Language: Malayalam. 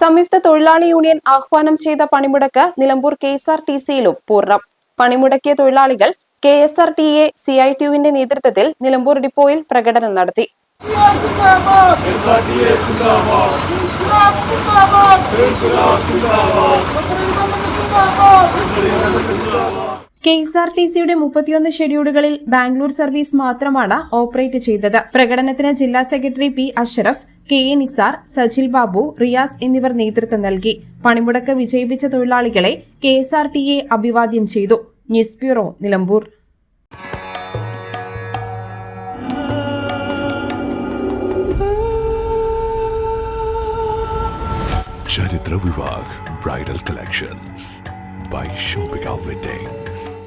സംയുക്ത തൊഴിലാളി യൂണിയൻ ആഹ്വാനം ചെയ്ത പണിമുടക്ക് Nilambur K S R T സിയിലും പൂർണം. പണിമുടക്കിയ തൊഴിലാളികൾ K S R T A C I ടിയുവിന്റെ നേതൃത്വത്തിൽ നിലമ്പൂർ ഡിപ്പോയിൽ പ്രകടനം നടത്തി. കെ എസ് ആർ ടി സിയുടെ മുപ്പത്തിയൊന്ന് ഷെഡ്യൂളുകളിൽ ബാംഗ്ലൂർ സർവീസ് മാത്രമാണ് ഓപ്പറേറ്റ് ചെയ്തത്. പ്രകടനത്തിന് ജില്ലാ secretary P Ashraf K A Nisar Sajil Babu Riyas എന്നിവർ നേതൃത്വം നൽകി. പണിമുടക്ക് വിജയിപ്പിച്ച തൊഴിലാളികളെ K S R T A അഭിവാദ്യം ചെയ്തു. News bureau Nilambur. Charithra Vibhag bridal collections by shopping weddings